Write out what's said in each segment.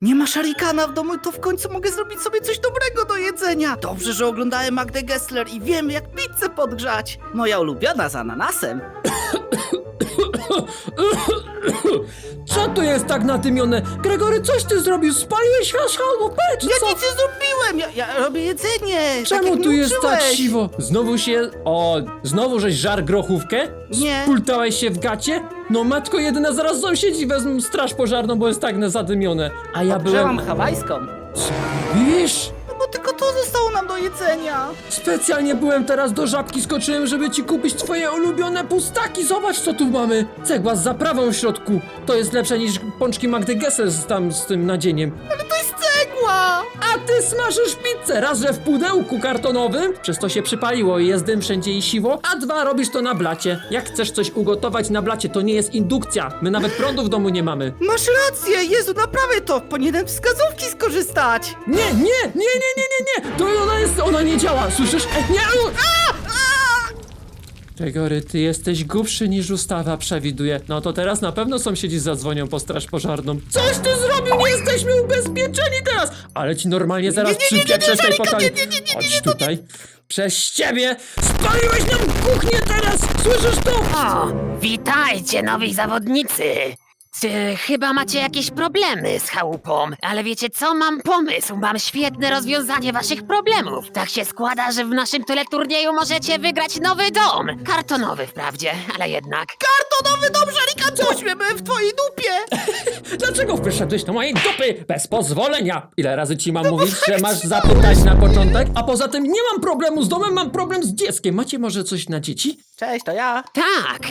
Nie ma szarikana w domu, to w końcu mogę zrobić sobie coś dobrego do jedzenia. Dobrze, że oglądałem Magdę Gessler i wiem, jak pizzę podgrzać. Moja ulubiona z ananasem. Co tu jest tak nadymione? Gregory, coś ty zrobił? Spaliłeś haszalopę, czy Ja co? nic nie zrobiłem, ja, ja robię jedzenie. tak Czemu jak tu jest tak siwo? Znowu się... O, znowu żeś żar grochówkę? Nie. Spultałeś się w gacie? No matko jedyna, zaraz sąsiedzi wezmą straż pożarną, bo jest tak na zadymione. A ja byłem... hawajską. Co robisz? No bo tylko to zostało nam do jedzenia. Specjalnie byłem teraz do żabki, skoczyłem, żeby ci kupić twoje ulubione pustaki. Zobacz, co tu mamy. Cegła z zaprawą w środku. To jest lepsze niż pączki Magdy Gessler z tam z tym nadzieniem. Ale to jest A ty smażysz pizzę, raz, że w pudełku kartonowym, przez to się przypaliło i jest dym wszędzie i siwo, a dwa, robisz to na blacie. Jak chcesz coś ugotować na blacie, to nie jest indukcja. My nawet prądu w domu nie mamy. Masz rację, Jezu, naprawię to. Powinienem wskazówki skorzystać. Nie, nie, nie, nie, nie, nie, nie, to ona jest, ona nie działa, słyszysz? E, nie, u, a! Gregory, ty jesteś głupszy niż ustawa przewiduje. No to teraz na pewno sąsiedzi zadzwonią po straż pożarną. Coś ty zrobił, nie jesteśmy ubezpieczeni teraz! Ale ci normalnie zaraz nie, nie, nie, przypieprzę z tej Żarika, potali. nie, nie, nie, nie, Chodź tutaj. Przez ciebie spaliłeś nam kuchnię teraz! Słyszysz to? O, witajcie nowi zawodnicy! Czy chyba macie jakieś problemy z chałupą? Ale wiecie co? Mam pomysł, mam świetne rozwiązanie waszych problemów. Tak się składa, że w naszym teleturnieju możecie wygrać nowy dom. Kartonowy wprawdzie, ale jednak. Kartonowy dom Żarika, tośmy byłem w twojej dupie. Dlaczego wyszedłeś do mojej dupy bez pozwolenia? Ile razy ci mam mówić, że masz zapytać na początek? A poza tym nie mam problemu z domem, mam problem z dzieckiem. Macie może coś na dzieci? Cześć, to ja. Tak,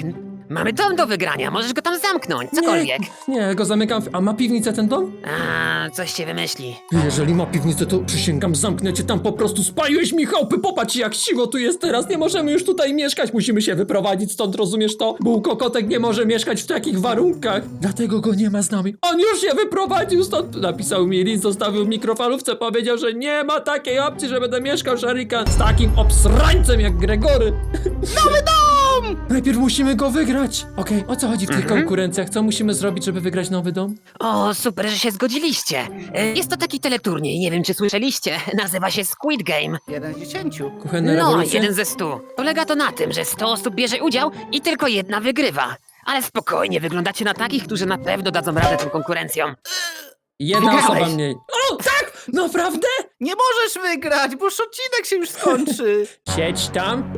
mamy dom do wygrania, możesz go tam zamknąć, cokolwiek. Nie, nie, go zamykam. w- A ma piwnicę ten dom? A, coś się wymyśli. Jeżeli ma piwnicę, to przysięgam, zamknę cię tam po prostu. Spaliłeś mi chałupy, popatrz jak siwo tu jest teraz. Nie możemy już tutaj mieszkać, musimy się wyprowadzić stąd, rozumiesz to? Bułkokotek nie może mieszkać w takich warunkach. Dlatego go nie ma z nami. On już się wyprowadził stąd. Napisał mi list, zostawił w mikrofalówce, powiedział, że nie ma takiej opcji, że będę mieszkał Sharikan z takim obsrańcem jak Gregory. Nowy dom! Najpierw musimy go wygrać. Okej, o co chodzi w tych konkurencjach? Co musimy zrobić, żeby wygrać nowy dom? O, super, że się zgodziliście. E, Jest to taki teleturniej, nie wiem czy słyszeliście. Nazywa się Squid Game. Jeden z dziesięciu. Kuchenne No, rewolucje? jeden ze stu. Polega to na tym, że 100 osób bierze udział i tylko jedna wygrywa. Ale spokojnie, wyglądacie na takich, którzy na pewno dadzą radę tą konkurencją. Jedna Wygrałeś. osoba mniej. O, tak! Naprawdę? Nie możesz wygrać, bo już odcinek się już skończy. Siedź tam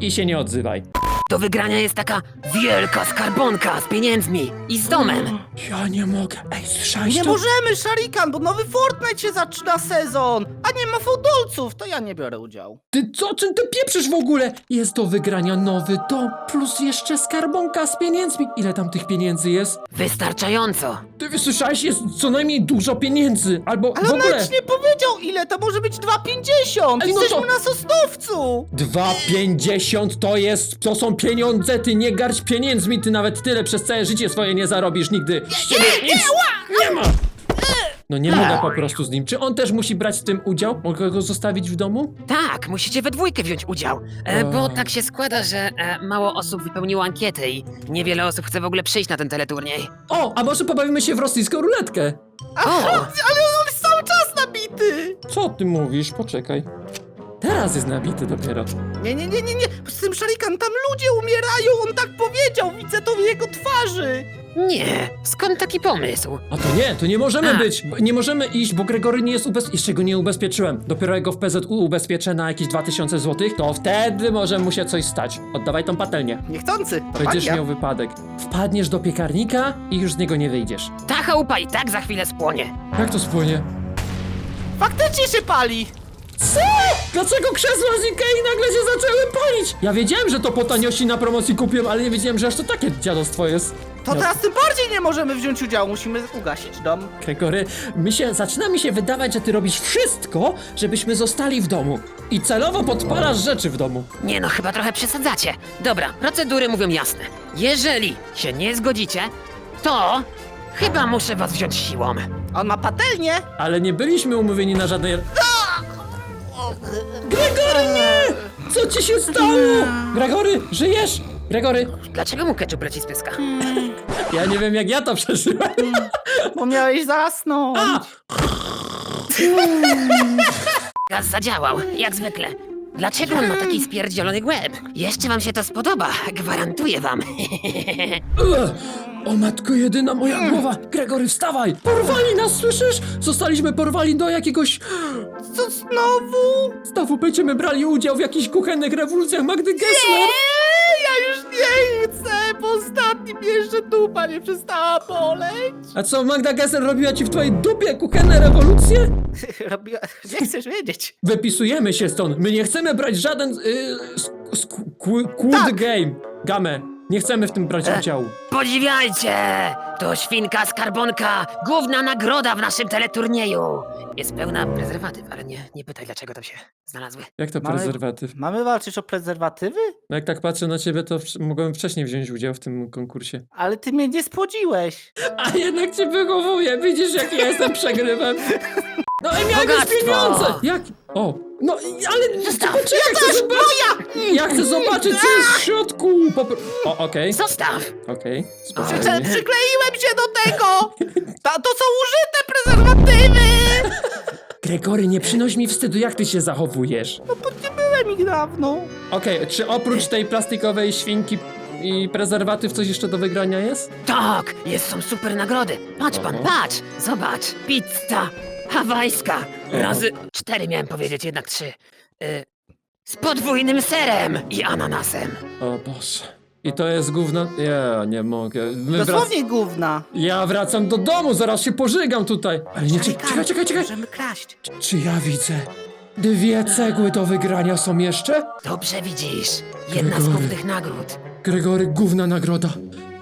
i się nie odzywaj. Do wygrania jest taka wielka skarbonka z pieniędzmi i z domem. Ja nie mogę. Ej, słyszałeś Nie to? możemy, Szarikan, bo nowy Fortnite się zaczyna sezon, a nie ma fałdolców, to ja nie biorę udziału. Ty co, czym ty pieprzysz w ogóle? Jest do wygrania nowy dom, plus jeszcze skarbonka z pieniędzmi. Ile tam tych pieniędzy jest? Wystarczająco. Ty słyszałeś, jest co najmniej dużo pieniędzy. Albo Ale w on ogóle... nawet nie powiedział ile, to może być 2,50. Ej, no Jesteśmy to- na Sosnowcu. 2,50 to jest, to są pieniądze, ty nie garść pieniędzmi, ty nawet tyle przez całe życie swoje nie zarobisz nigdy. Z ciebie nic nie ma! No nie mogę po prostu z nim. Czy on też musi brać w tym udział? Mogę go zostawić w domu? Tak, musicie we dwójkę wziąć udział. E, bo tak się składa, że e, mało osób wypełniło ankietę i niewiele osób chce w ogóle przyjść na ten teleturniej. O, a może pobawimy się w rosyjską ruletkę? O! Ale on jest cały czas nabity. Co ty mówisz? Poczekaj. Teraz jest nabity dopiero. Nie, nie, nie, nie, nie. Z tym Szarikan, tam ludzie umierają, on tak powiedział, widzę to w jego twarzy. Nie, skąd taki pomysł? A to nie, to nie możemy A. być. Nie możemy iść, bo Gregory nie jest ubezpieczony. Jeszcze go nie ubezpieczyłem. Dopiero jego w PZU ubezpieczę na jakieś 2000 zł, to wtedy może mu się coś stać. Oddawaj tą patelnię. Niechcący, to Będziesz magia. miał wypadek. Wpadniesz do piekarnika i już z niego nie wyjdziesz. Ta chałupa i tak za chwilę spłonie. Jak to spłynie? Faktycznie się pali. Co? Dlaczego krzesła z Ikei nagle się zaczęły palić? Ja wiedziałem, że to po taniości na promocji kupiłem, ale nie wiedziałem, że aż to takie dziadostwo jest. To No. teraz tym bardziej nie możemy wziąć udziału, musimy ugasić dom. Gregory, mi się, zaczyna mi się wydawać, że ty robisz wszystko, żebyśmy zostali w domu. I celowo podpalasz rzeczy w domu. Nie no, chyba trochę przesadzacie. Dobra, procedury mówią jasne. Jeżeli się nie zgodzicie, to chyba muszę was wziąć siłą. On ma patelnię. Ale nie byliśmy umówieni na żadnej... Gregory, nie! Co ci się stało? Gregory, żyjesz? Gregory, Dlaczego mu ketchup leci z pyska? Ja nie wiem jak ja to przeżyłem. Bo miałeś zasnąć. A! Gaz zadziałał, jak zwykle. Dlaczego on ma taki spierdzielony łeb? Jeszcze wam się to spodoba, gwarantuję wam. Ugh. O matko jedyna moja głowa! Gregory, wstawaj! Porwali nas, słyszysz? Zostaliśmy porwani do jakiegoś... Co znowu? Znowu będziemy brali udział w jakichś kuchennych rewolucjach Magdy Gessler! Eee, ja już nie chcę, bo ostatnim jeszcze dupa nie przestała boleć. A co, Magda Gessler robiła ci w twojej dupie kuchenne rewolucje? Robiła... Nie chcesz wiedzieć. Wypisujemy się stąd. My nie chcemy brać żaden... Yy, sk- sk- Tak. game. Gamę. Nie chcemy w tym brać udziału. Podziwiajcie! To świnka skarbonka, główna nagroda w naszym teleturnieju. Jest pełna prezerwatyw, ale nie, nie pytaj dlaczego tam się znalazły. Jak to Mamy- prezerwatyw? Mamy walczyć o prezerwatywy? No jak tak patrzę na ciebie, to mogłem wcześniej wziąć udział w tym konkursie. Ale ty mnie nie spłodziłeś. A jednak cię wychowuję, widzisz jak ja jestem przegrywem. No i miałem Bogactwo! pieniądze! Jak? O, no ale Zostaw. poczekaj, chcę zobaczyć! Ja chcę zobaczyć co jest w środku! Popr- o, okej, Zostaw! okej, Prze- spokojnie. przykleiłem się do tego! Ta, to są użyte prezerwatywy! Gregory, nie przynoś mi wstydu, jak ty się zachowujesz. No bo nie byłem ich dawno. Okej, czy oprócz tej plastikowej świnki i prezerwatyw coś jeszcze do wygrania jest? Tak, jest, są super nagrody. Patrz pan, Oho. patrz! Zobacz, pizza hawajska. Razy cztery miałem powiedzieć, jednak trzy. Y, z podwójnym serem i ananasem. O Boże. I to jest gówno? Ja nie mogę. My wrac- Dosłownie gówna. Ja wracam do domu, zaraz się pożygam tutaj. Ale nie, czekaj, czekaj, czekaj, czekaj. Możemy kraść. Czy ja widzę? Dwie cegły do wygrania są jeszcze? Dobrze widzisz. Jedna z Gregory. głównych nagród. Gregory, główna nagroda.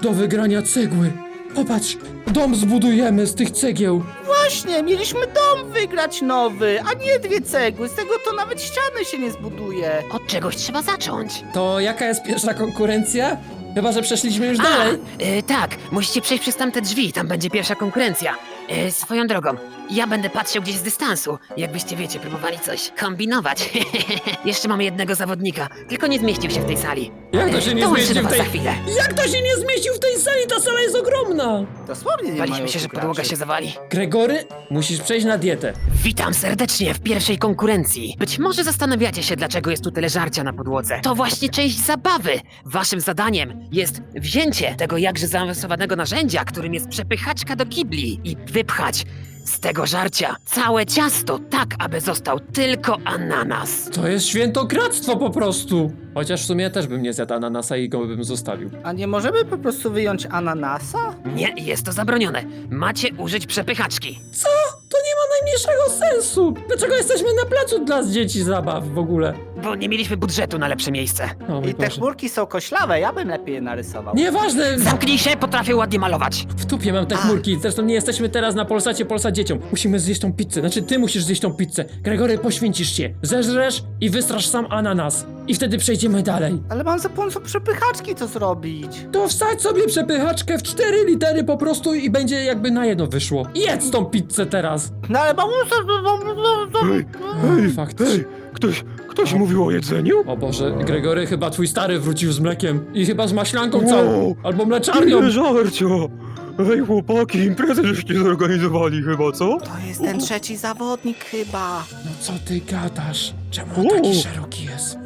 Do wygrania cegły. Popatrz, dom zbudujemy z tych cegieł. Właśnie, mieliśmy dom wygrać nowy, a nie dwie cegły. Z tego to nawet ściany się nie zbuduje. Od czegoś trzeba zacząć. To jaka jest pierwsza konkurencja? Chyba, że przeszliśmy już dalej. A, y, tak, musicie przejść przez tamte drzwi, tam będzie pierwsza konkurencja. Y, swoją drogą, ja będę patrzył gdzieś z dystansu, jakbyście wiecie, próbowali coś kombinować. Jeszcze mamy jednego zawodnika, tylko nie zmieścił się w tej sali. Jak to się nie zmieści do w was tej... za chwilę. Jak to się nie zmieścił w tej sali? Ta sala jest ogromna. Dosłownie nie Baliśmy mają się, że podłoga się zawali. Gregory, musisz przejść na dietę. Witam serdecznie w pierwszej konkurencji. Być może zastanawiacie się, dlaczego jest tu tyle żarcia na podłodze. To właśnie część zabawy. Waszym zadaniem jest wzięcie tego jakże zaawansowanego narzędzia, którym jest przepychaczka do kibli i wypchać z tego żarcia całe ciasto, tak aby został tylko ananas. To jest świętokradztwo po prostu. Chociaż w sumie też bym nie zjadł ananasa i go bym zostawił. A nie możemy po prostu wyjąć ananasa? Nie, jest to zabronione. Macie użyć przepychaczki. Co? To nie ma najmniejszego sensu. Dlaczego jesteśmy na placu dla dzieci zabaw w ogóle? Bo nie mieliśmy budżetu na lepsze miejsce. O mój I te Boże. chmurki są koślawe, ja bym lepiej je narysował. Nieważne, Zamknij się, potrafię ładnie malować. w tupie mam te chmurki. Zresztą nie jesteśmy teraz na Polsacie Polsat dzieciom. Musimy zjeść tą pizzę. Znaczy, ty musisz zjeść tą pizzę. Gregory, poświęcisz się. Zeżresz i wystrasz sam ananas. I wtedy przejdziemy dalej. Ale mam za pomocą przepychaczki to zrobić. To wsadź sobie przepychaczkę w cztery litery po prostu i będzie jakby na jedno wyszło. Jedz tą pizzę teraz. No ale mam... Hej, hej, Faktycznie. hej, ktoś, ktoś mówił o jedzeniu? O Boże, Gregory, chyba twój stary wrócił z mlekiem. I chyba z maślanką Wow. całą. Albo mleczarnią. Nie żarcio! Hej chłopaki, imprezę żeście zorganizowali chyba, co? To jest ten trzeci zawodnik chyba. No co ty gadasz? Czemu on taki szeroki jest?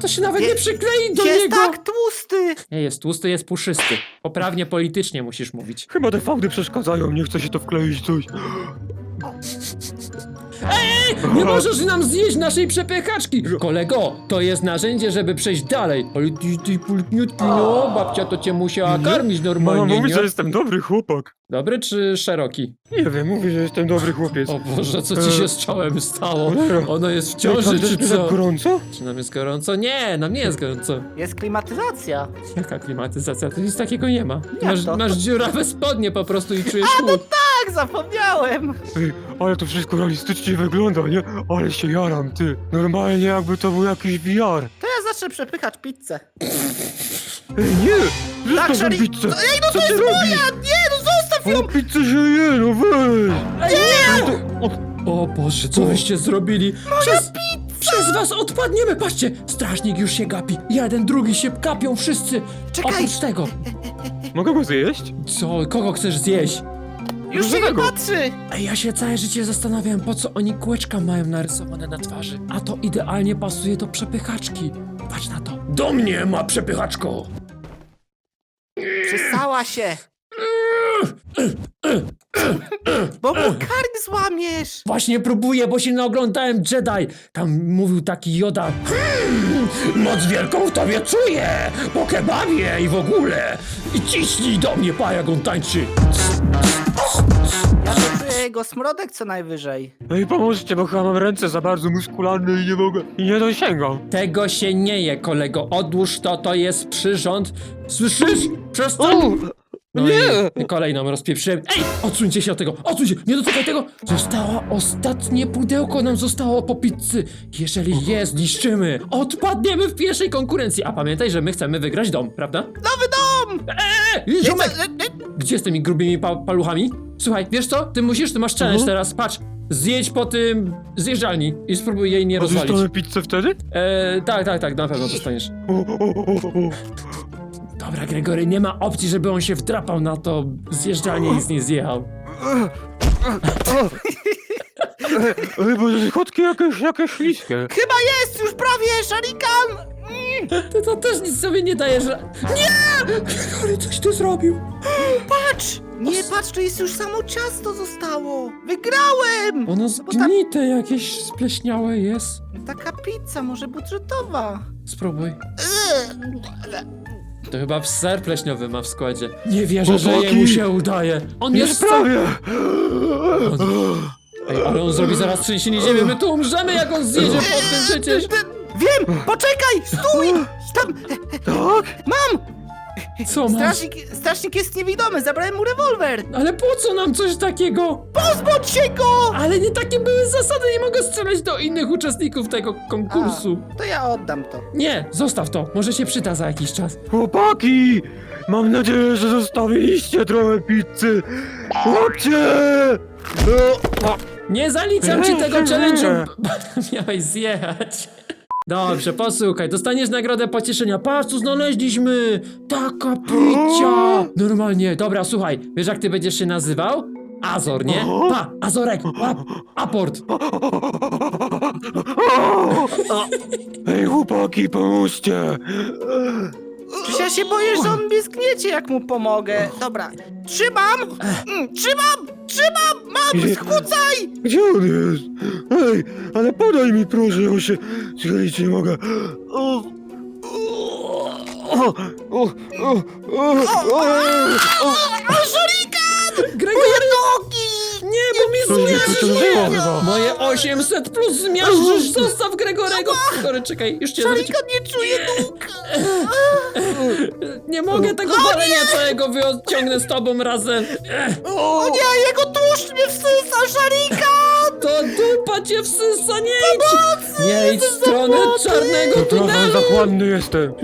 To się nawet nie przyklei do jest niego! tak tłusty. Nie jest tłusty, jest puszysty. Poprawnie politycznie musisz mówić. Chyba te fałdy przeszkadzają, nie chce się to wkleić coś. Nie możesz nam zjeść naszej przepychaczki! Kolego, to jest narzędzie, żeby przejść dalej. Ale ty, ty pultniutki, no, babcia to cię musiała karmić Mama normalnie, mówi, nie? że jestem dobry chłopak. Dobry czy szeroki? Nie wiem, mówi, że jestem dobry chłopiec. O Boże, co ci się z czołem stało? Ono jest w Ej, ciąży, czy co? tak gorąco? Czy nam jest gorąco? Nie, nam nie jest gorąco. Jest klimatyzacja. Jaka klimatyzacja? To nic takiego nie ma. Jak Masz, to? masz dziurawe spodnie po prostu i czujesz chłód. Tak, zapomniałem. Ej, ale to wszystko realistycznie wygląda, nie? Ale się jaram, ty. Normalnie jakby to był jakiś VR. To ja zacznę przepychać pizzę. Ej, nie! Tak, Zostaw pizzę! No, ej, no Co to ty jest robisz? moja! Nie, no zostaw ją! O, pizzę się je, no weź! Nie! O, O Boże, co wyście zrobili? Przez, przez was odpadniemy! Patrzcie, strażnik już się gapi. Jeden, drugi się kapią wszyscy. Czekaj. Oprócz tego. Mogę go zjeść? Co? Kogo chcesz zjeść? Już się nie Różowego. patrzy! Ej, ja się całe życie zastanawiam, po co oni kółeczka mają narysowane na twarzy. A to idealnie pasuje do przepychaczki. Patrz na to. Do mnie ma przepychaczko! Przysała się! Bo mu kark złamiesz! Właśnie próbuję, bo się naoglądałem Jedi. Tam mówił taki Yoda. Hmm, moc wielką w tobie czuję! Po kebabie i w ogóle! I ciśnij do mnie, pa, jak on tańczy! Ja to czuję jego smrodek co najwyżej. Ej, pomóżcie, bo chyba mam ręce za bardzo muskularne i nie mogę. I nie dosięgam. Tego się nie je, kolego. Odłóż to, to jest przyrząd. Słyszysz? Przestań! No nie! i kolejną rozpieprzyłem. Ej! Odsuńcie się od tego! Odsuń się! Nie dotykaj tego! Zostało ostatnie pudełko nam zostało po pizzy. Jeżeli je zniszczymy, odpadniemy w pierwszej konkurencji. A pamiętaj, że my chcemy wygrać dom, prawda? Nowy dom! Ej, ziomek! Nie, nie, nie. Gdzie z tymi grubymi pa paluchami? Słuchaj, wiesz co? Ty musisz, ty masz challenge Mhm. teraz. Patrz, zjedź po tym zjeżdżalni i spróbuj jej nie rozwalić. dostanę pizzę wtedy? Eee, tak, tak, tak, na pewno dostaniesz. O, o, o, o. Dobra, Gregory, nie ma opcji, żeby on się wdrapał na to zjeżdżalnię i z niej zjechał. Ej, bo te jakieś, jakieś śliskie. Chyba jest już prawie, Sharikan! Ty to też nic sobie nie dajesz. Nie! Gregory, coś ty zrobił. Patrz! Nie patrz, to jest już samo ciasto zostało! Wygrałem! Ono zgnite jakieś spleśniałe jest. taka pizza, może budżetowa. Spróbuj. To chyba ser pleśniowy ma w składzie. Nie wierzę, że Chłopaki! jemu się udaje. On jest Jest ca- prawie! Ej, ale on zrobi zaraz trzęsienie ziemi. My tu umrzemy, jak on zjedzie po tym przecież. Wiem! Poczekaj! Stój! Tam! Tak? Mam! Co masz? Strażnik, strażnik jest niewidomy, zabrałem mu rewolwer! Ale po co nam coś takiego? Pozbądź się go! Ale nie takie były zasady, nie mogę strzelać do innych uczestników tego konkursu. A, to ja oddam to. Nie, zostaw to, może się przyda za jakiś czas. Chłopaki! Mam nadzieję, że zostawiliście trochę pizzy! Chłopcie! No, o, Nie zaliczam ci tego challenge'u, bo miałeś zjechać. Dobrze, posłuchaj, dostaniesz nagrodę pocieszenia. Patrz, co znaleźliśmy! Taka picia! Normalnie, dobra, słuchaj, wiesz jak ty będziesz się nazywał? Azor, nie? Pa, Azorek, łap, aport. Ej, chłopaki, pomóżcie! Przecież ja się boję, że on mnie zgniecie, jak mu pomogę. Dobra, trzymam! Mm, trzymam! Trzymam! Mam! Skucaj! Gdzie on jest? Ej, ale podaj mi proszę, ja się schylić nie mogę. O, o, o, o, o, o, o, o. O, Shurikan! Gregory, Nogi! nie, bo mi Coś mi zmiażdżysz! chyba. Moje 800 plus zmiażdżysz, zostaw Gregorego! Sorry, czekaj, już cię. Shurikan nie czuje nóg! Nie mogę tego palenia całego wyciągnę z tobą razem. Ech, O nie, jego tłuszcz mnie wsysa, Shurikan! to dupa cię wsysa, nie idź! Nie idź w stronę czarnego Trochę tunelu! zachłanny jestem.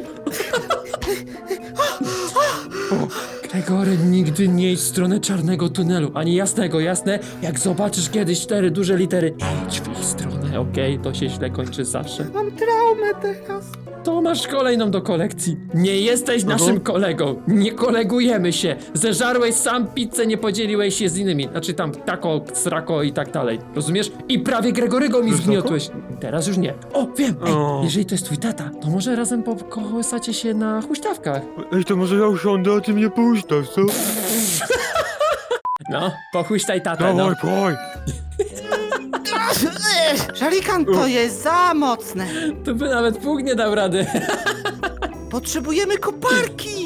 Gregory, nigdy nie idź w stronę czarnego tunelu, ani jasnego, jasne? Jak zobaczysz kiedyś cztery duże litery, idź w ich stronę, okej? To się źle kończy zawsze. Mam traumę teraz. To masz kolejną do kolekcji. Nie jesteś naszym kolegą. Nie kolegujemy się. Zeżarłeś sam pizzę, nie podzieliłeś się z innymi. Znaczy tam tako, srako i tak dalej. Rozumiesz? I prawie Gregorygo mi Już zgniotłeś. Teraz już nie. O, wiem. Ej, O. jeżeli to jest twój tata, to może razem pokołysacie się na huśtawkach. Ej, to może ja usiądę, a ty mnie puszczasz, co? No, pochuśtaj tatę, no. Dawaj, pchaj! Shurikan, to jest za mocne. Tu by nawet pług nie dał rady. Potrzebujemy koparki!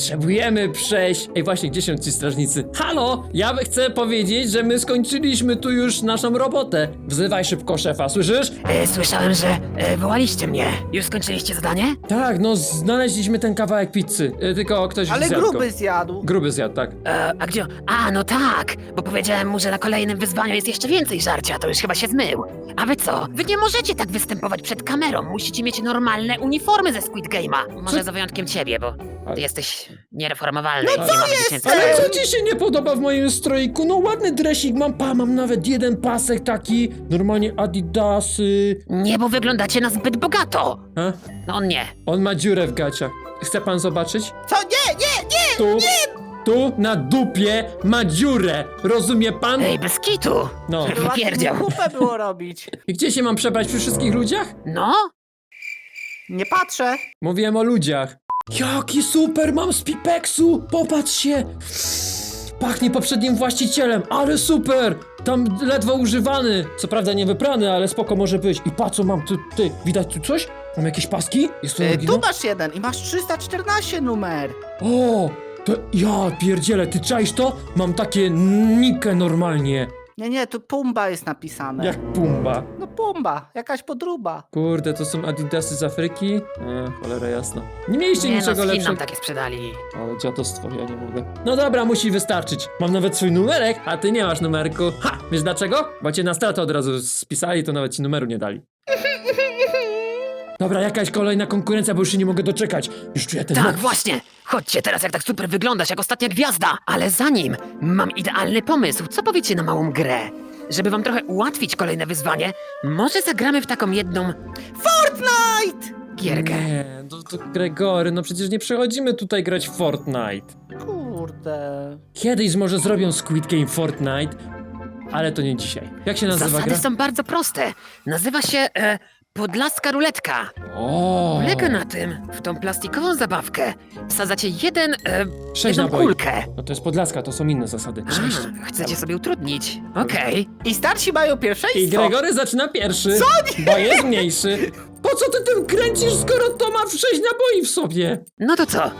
Potrzebujemy przejść. Ej, właśnie, gdzie są ci strażnicy? Halo! Ja chcę powiedzieć, że my skończyliśmy tu już naszą robotę. Wzywaj szybko szefa, słyszysz? E, słyszałem, że e, wołaliście mnie. Już skończyliście zadanie? Tak, no znaleźliśmy ten kawałek pizzy. Y, tylko ktoś Ale zjadł go. gruby zjadł. Gruby zjadł, tak. E, a gdzie? A, no tak, bo powiedziałem mu, że na kolejnym wyzwaniu jest jeszcze więcej żarcia, to już chyba się zmył. A wy co? Wy nie możecie tak występować przed kamerą, musicie mieć normalne uniformy ze Squid Game'a. Może za wyjątkiem ciebie, bo Ale- ty jesteś niereformowalny No i co jest? Ale co ci się nie podoba w moim stroiku? No ładny dresik mam, pa, mam nawet jeden pasek taki. Normalnie adidasy. Nie, bo wyglądacie na zbyt bogato. A? No on nie. On ma dziurę w gaciach. Chce pan zobaczyć? Co? Nie, nie, nie! tu, tu na dupie ma dziurę. Rozumie pan? Ej, bez kitu! No. Wypierdział. Kupę było robić. I gdzie się mam przebrać przy wszystkich ludziach? No? Nie patrzę. Mówiłem o ludziach. Jaki super mam z Pipeksu! Popatrz się! Pachnie poprzednim właścicielem, ale super! Tam ledwo używany. Co prawda nie wyprany, ale spoko może być. I patrz co mam tu, ty, widać tu coś? Mam jakieś paski? Jest tu E, oryginał? tu masz jeden i masz 314 numer. O! To ja pierdzielę, ty czaisz to? Mam takie nikę normalnie. Nie, nie, tu Pumba jest napisane. Jak Pumba. No Pumba, jakaś podruba. Kurde, to są adidasy z Afryki? Nie, cholera jasna. Nie mieliście Nie no, niczego z Chin nam lepszego. takie sprzedali. Ale dziadostwo, ja nie mogę. No dobra, musi wystarczyć. Mam nawet swój numerek, a ty nie masz numerku. Ha! Wiesz dlaczego? Bo cię na stratę od razu spisali, to nawet ci numeru nie dali. Dobra, jakaś kolejna konkurencja, bo już się nie mogę doczekać. Już czuję ten Tak, właśnie! Chodźcie teraz, jak tak super wyglądasz, jak ostatnia gwiazda! Ale zanim, mam idealny pomysł. Co powiecie na małą grę? Żeby wam trochę ułatwić kolejne wyzwanie, może zagramy w taką jedną Fortnite! gierkę. Nie, to, to Gregory, no przecież nie przechodzimy tutaj grać w Fortnite. Kurde. Kiedyś może zrobią Squid Game Fortnite, ale to nie dzisiaj. Jak się nazywa Zasady gra? są bardzo proste. Nazywa się e, Podlaska Ruletka. O, Polega na tym, w tą plastikową zabawkę wsadzacie jeden, e, Sześć jedną naboi. kulkę. No to jest Podlaska, to są inne zasady. Sześć. A, chcecie sobie utrudnić. Okej. I starsi mają pierwszeństwo. I Gregory zaczyna pierwszy, co? bo jest mniejszy. Po co ty tym kręcisz, skoro to ma sześć naboi w sobie? No to co?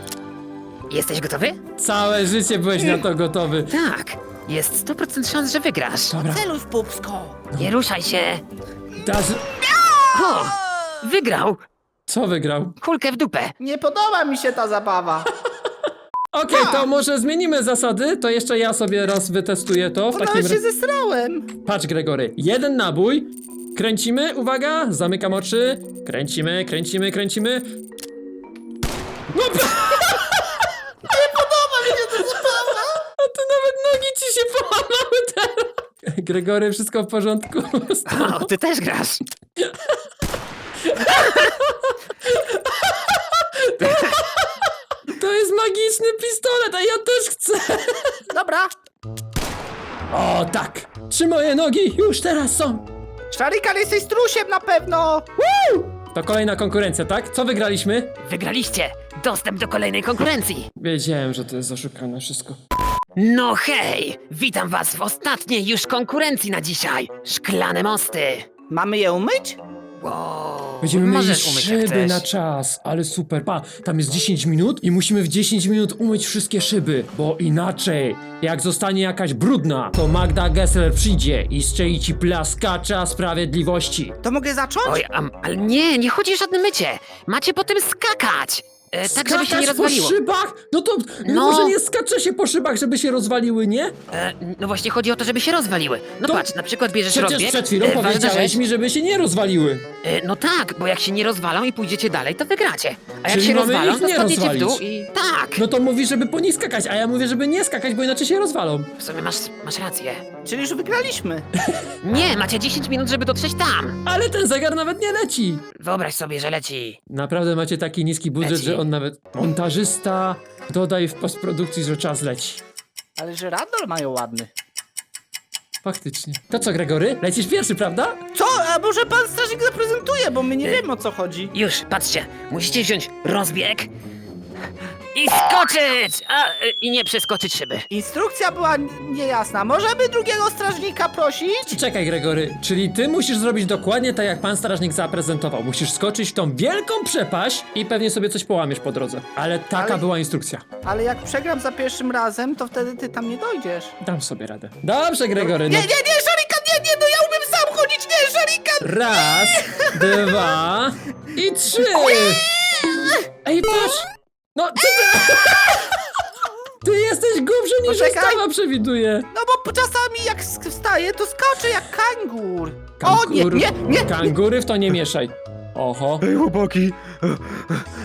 Jesteś gotowy? Całe życie byłeś na to gotowy. Tak. Jest 100% szans, że wygrasz. Dobra, Celuj w pupsko. Nie ruszaj się. teraz... O! Wygrał! Co wygrał? Kulkę w dupę. Nie podoba mi się ta zabawa. Okej, to może zmienimy zasady, to jeszcze ja sobie raz wytestuję to w Bo takim nawet się razie. zesrałem. Patrz Gregory, jeden nabój, kręcimy, uwaga, zamykam oczy, kręcimy, kręcimy, kręcimy. No A ty nawet nogi ci się połamały teraz. Gregory, wszystko w porządku? O, ty też grasz. To jest magiczny pistolet, a ja też chcę. Dobra. O tak, trzy moje nogi już teraz są. Szarikan, jesteś strusiem na pewno. To kolejna konkurencja, tak? Co wygraliśmy? Wygraliście. Dostęp do kolejnej konkurencji. Wiedziałem, że to jest oszukane wszystko. No hej! Witam was w ostatniej już konkurencji na dzisiaj. Szklane mosty. Mamy je umyć? Wow. Będziemy mieli Możesz umyć jak szyby chcesz. na czas, ale super. Pa, tam jest 10 minut i musimy w 10 minut umyć wszystkie szyby, bo inaczej, jak zostanie jakaś brudna, to Magda Gessler przyjdzie i strzeli ci plaskacza sprawiedliwości. To mogę zacząć? Oj, am, ale nie, nie chodzi o żadne mycie. Macie po tym skakać. E, tak, żeby się nie rozwaliło. po szybach? No to No. może nie skacze się po szybach, żeby się rozwaliły, nie? E, no właśnie chodzi o to, żeby się rozwaliły. No To patrz, na przykład bierzesz Przecież rozbieg. przed chwilą e, ważna powiedziałeś rzecz, mi, żeby się nie rozwaliły. e, No tak, bo jak się nie rozwalą i pójdziecie dalej, to wygracie. A jak Czyli się mamy rozwalą, ich to nie spadniecie w dół rozwalić. i... Tak! No to mówisz, żeby po nich skakać, a ja mówię, żeby nie skakać, bo inaczej się rozwalą. W sumie masz, masz rację. Czyli już wygraliśmy. Nie, macie 10 minut, żeby dotrzeć tam. Ale ten zegar nawet nie leci. Wyobraź sobie, że leci. Naprawdę macie taki niski budżet, Leci. że on nawet montażysta dodaj w postprodukcji, że czas leci. Ale że Randall mają ładny. Faktycznie. To co, Gregory? Lecisz pierwszy, prawda? Co? A może pan strażnik zaprezentuje, bo my nie wiemy o co chodzi. Już, patrzcie, musicie wziąć rozbieg i skoczyć! A, e, I nie przeskoczyć szyby. Instrukcja była n- niejasna. Możemy drugiego strażnika prosić? Czekaj, Gregory, czyli ty musisz zrobić dokładnie tak, jak pan strażnik zaprezentował. Musisz skoczyć w tą wielką przepaść i pewnie sobie coś połamiesz po drodze. Ale taka Ale- była instrukcja. Ale jak przegram za pierwszym razem, to wtedy ty tam nie dojdziesz. Dam sobie radę. Dobrze, Gregory. Nie, No. nie, nie, Szarikan, nie, nie, no ja umiem sam chodzić, nie, Szarikan! Raz, dwa i trzy! Ej, patrz! No, co ty? Ty jesteś głupszy niż Poczekaj. ustawa przewiduje. No bo czasami jak sk- wstaję, to skaczę jak kangur. O, nie, nie, nie, nie. Kangury w to nie mieszaj. Oho. Ej, chłopaki,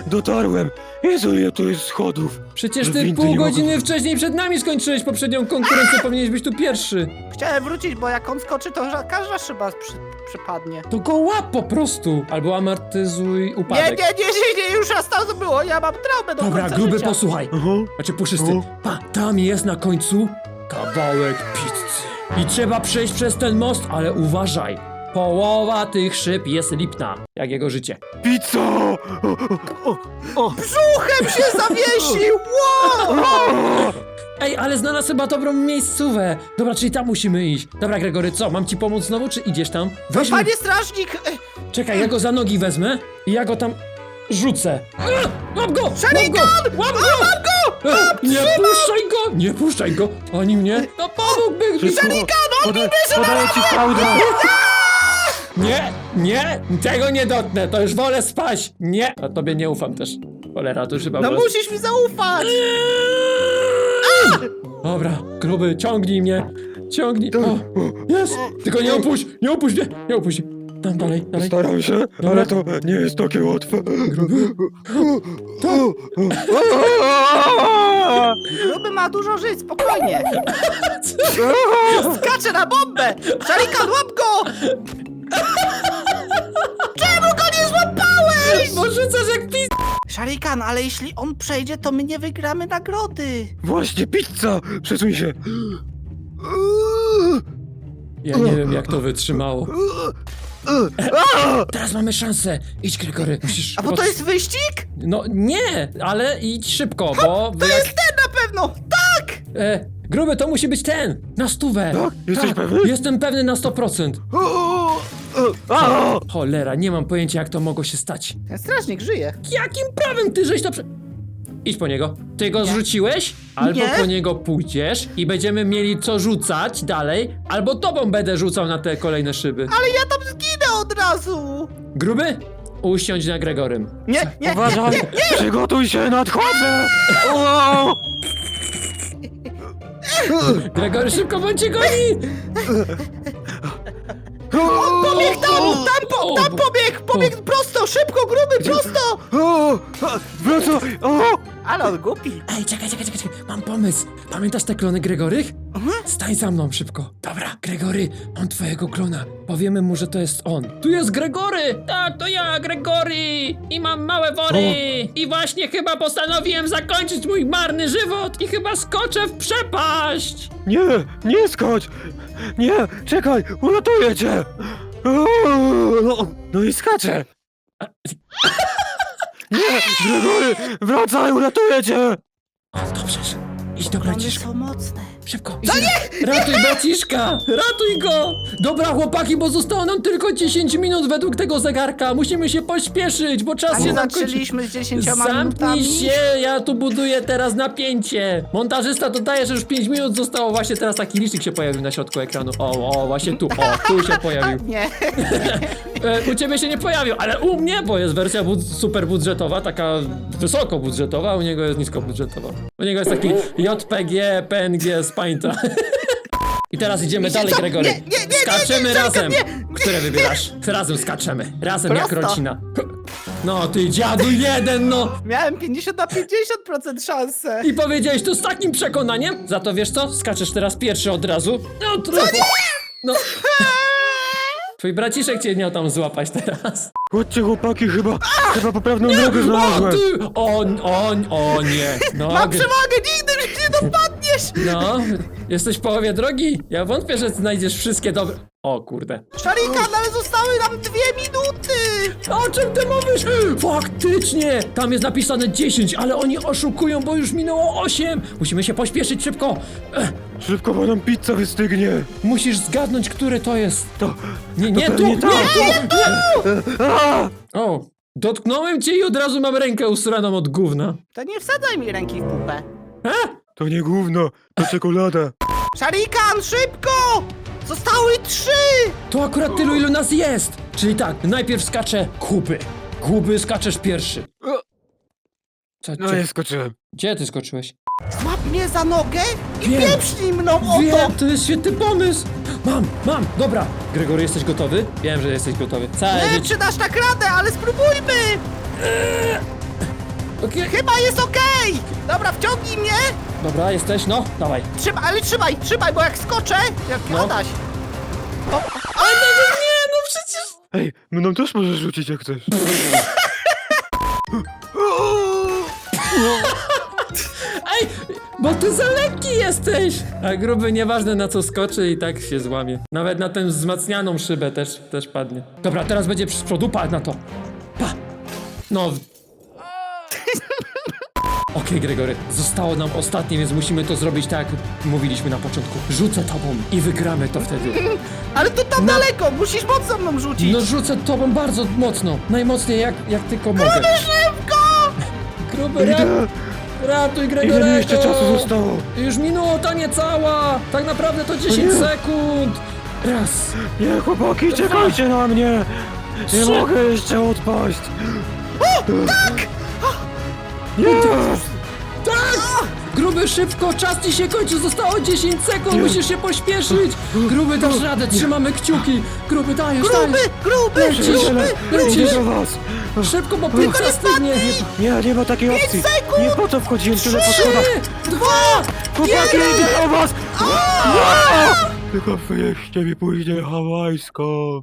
dotarłem. Jezu, ile tu jest schodów. Przecież ty windy pół nie godziny wcześniej przed nami skończyłeś poprzednią konkurencję, powinieneś być tu pierwszy. Chciałem wrócić, bo jak on skoczy, to ża- każda szyba przy, przypadnie. To go łap po prostu. Albo amortyzuj Nie, upadek. nie, nie, nie, nie, już raz to było, ja mam traumę do Dobra, końca gruby, życia. posłuchaj. Aha. Znaczy puszysty. No. Pa, tam jest na końcu kawałek pizzy. I trzeba przejść przez ten most, ale uważaj. Połowa tych szyb jest lipna, jak jego życie. Pizza! O, o, o, o. Brzuchem się zawiesił! Wow! Ej, ale znalazł chyba dobrą miejscówę. Dobra, czyli tam musimy iść. Dobra, Gregory, co? Mam ci pomóc znowu, czy idziesz tam? Weź mnie- Panie strażnik! e, Czekaj, ja go za nogi wezmę i ja go tam rzucę. A, Łap go! Łap go! Łap go! Łap go! Nie puszczaj go! Nie puszczaj go! Ani mnie! No pomógłby! Wszystko. Poda, podaję ci fałdę. Nie! Nie! Tego nie dotknę! To już wolę spać! Nie! A tobie nie ufam też. Cholera, to już chyba No było- musisz mi zaufać! Dobra, gruby, ciągnij mnie! Ciągnij! O, jest! Tylko nie opuść! Nie opuść mnie! Nie opuść! Tam dalej, dalej. Staram się, ale to nie jest takie łatwe. Gruby ma dużo żyć, spokojnie. Skacze na bombę! Szarikan, łap go! Czemu go nie złapałeś? Bo rzucasz jak pis... Szarikan, ale jeśli on przejdzie, to my nie wygramy nagrody. Właśnie, pizza! Przesuń się. Ja nie wiem jak to wytrzymało. Teraz mamy szansę! Idź, Gregory, musisz... A bo to jest wyścig? No nie, ale idź szybko, bo... To jak- jest ten na pewno! Tak! E, gruby, to musi być ten! Na stówę! Tak? Jesteś pewny? Jestem pewny na 100%. A! Cholera, nie mam pojęcia jak to mogło się stać. Ten strażnik żyje. Jakim prawem ty żeś to prze... Idź po niego. Ty go zrzuciłeś? Albo Nie. po niego pójdziesz i będziemy mieli co rzucać dalej, albo tobą będę rzucał na te kolejne szyby. Ale ja tam zginę od razu! Gruby? Usiądź na Gregorym. Nie, nie, Uważaj! Przygotuj się, nadchodzę! O! Gregory, szybko bądźcie goni! Pobieg tam, tam, po, tam bo- pobieg, pobieg prosto, szybko, gruby, prosto! O! Ale on głupi. Ej, czekaj, czekaj, czekaj, czekaj. mam pomysł. Pamiętasz te klony Gregorych? Stań za mną szybko. Dobra, Gregory, mam twojego klona. Powiemy mu, że to jest on. Tu jest Gregory! Tak, to ja, Gregory! I mam małe wory! I właśnie chyba postanowiłem zakończyć mój marny żywot i chyba skoczę w przepaść! Nie! Nie skocz! Nie! Czekaj! Uratuję cię! No, no i skaczę! Nie! Gregory! Wracaj! Uratuję cię! O, dobrze, idź do One braciszka. są mocne. Szybko, idź. Ratuj braciszka! Ratuj go! Dobra, chłopaki, bo zostało nam tylko 10 minut według tego zegarka. Musimy się pośpieszyć, bo czas A się nie nam kończy. zaczęliśmy z 10 Zamknij minutami. się, ja tu buduję teraz napięcie. Montażysta dodaje, że już 5 minut zostało. Właśnie teraz taki licznik się pojawił na środku ekranu. O, o, właśnie tu, o, tu się pojawił. nie. E, u ciebie się nie pojawił, ale u mnie, bo jest wersja bud- super budżetowa, taka wysoko budżetowa, a u niego jest nisko budżetowa. U niego jest taki JPG, PNG z Painta. I teraz idziemy dalej, co? Gregory. Nie, nie, nie, nie, Skaczemy razem. nie. Które wybierasz? Razem skaczemy. Razem jak Prosto. rodzina. No ty dziadu jeden, no! Miałem 50 na 50% szansę. I powiedziałeś to z takim przekonaniem? Za to wiesz co? Skaczesz teraz pierwszy od razu. No trochę. No. Twój braciszek cię miał tam złapać teraz. Chodźcie chłopaki, chyba, chyba poprawną drogę O znalazłem. ty! O, o, o nie! No, Mam przewagę, nigdy mnie nie dopadniesz! No, jesteś w połowie drogi. Ja wątpię, że znajdziesz wszystkie dobre... O kurde. Szarikan, ale zostały nam dwie minuty! O czym ty mówisz? Faktycznie! Tam jest napisane 10, ale oni oszukują, bo już minęło 8. Musimy się pośpieszyć szybko. Ech, Szybko, bo nam pizza wystygnie. musisz zgadnąć, który to jest. To... Nie, nie, tu! pewnie Nie, tak. tu! Nie. A! O, dotknąłem cię i od razu mam rękę usraną od gówna. To nie wsadzaj mi ręki w pupę. E? To nie gówno, to czekolada. Szarikan, szybko! Zostały trzy! To akurat tylu, ilu nas jest! Czyli tak, najpierw skacze Kuby. Kuby skaczesz pierwszy. Co, No co, nie skoczyłem. gdzie ty skoczyłeś? Złap mnie za nogę i Wiem. pieprznij mną o to! Wiem, to jest świetny pomysł! Mam, mam, dobra. Gregory, jesteś gotowy? Wiem, że jesteś gotowy. Całe Nie czy dasz tak radę, ale spróbujmy! Okej. Chyba jest okej! Dobra, wciągnij mnie! Dobra, jesteś? No, dawaj. Trzymaj, ale trzymaj, trzymaj, bo jak skoczę, jak No. Adaś. O, Nie, no przecież... Ej, mną też możesz rzucić jak chcesz. Ej, bo ty za lekki jesteś! A gruby nieważne na co skoczy i tak się złamie. Nawet na tę wzmacnianą szybę też, też padnie. Dobra, teraz będzie z przodu, patrz na to. Pa! No... Okej, Gregory, zostało nam ostatnie, więc musimy to zrobić tak, jak mówiliśmy na początku. Rzucę tobą i wygramy to wtedy. ale to tam daleko, musisz mocno mną rzucić. No rzucę tobą bardzo mocno. Najmocniej jak, jak tylko mogę. Szybko! Gruby, rat, Idę! ratuj Ile Gregorego! mi jeszcze czasu zostało? Już minuta niecała! Tak naprawdę to 10 nie. sekund! Raz, Nie, chłopaki, czekajcie na mnie! Nie Trzy. mogę jeszcze odpaść! Tak! Nie! Gruby, szybko, czas ci się kończy, zostało 10 sekund, musisz się pośpieszyć! Gruby, dasz radę, trzymamy kciuki! Gruby, dajesz, Gruby, dajesz! gruby, Lecisz, gruby! lecisz. Idę do was! Szybko, bo płytka stygnie! Nie, nie ma takiej opcji! sekund! Nie po co wchodziłem tyle po schodach! dwa, Chłopaki, jeden. idę do was! Tylko wyjeźdźcie mi później hawajsko!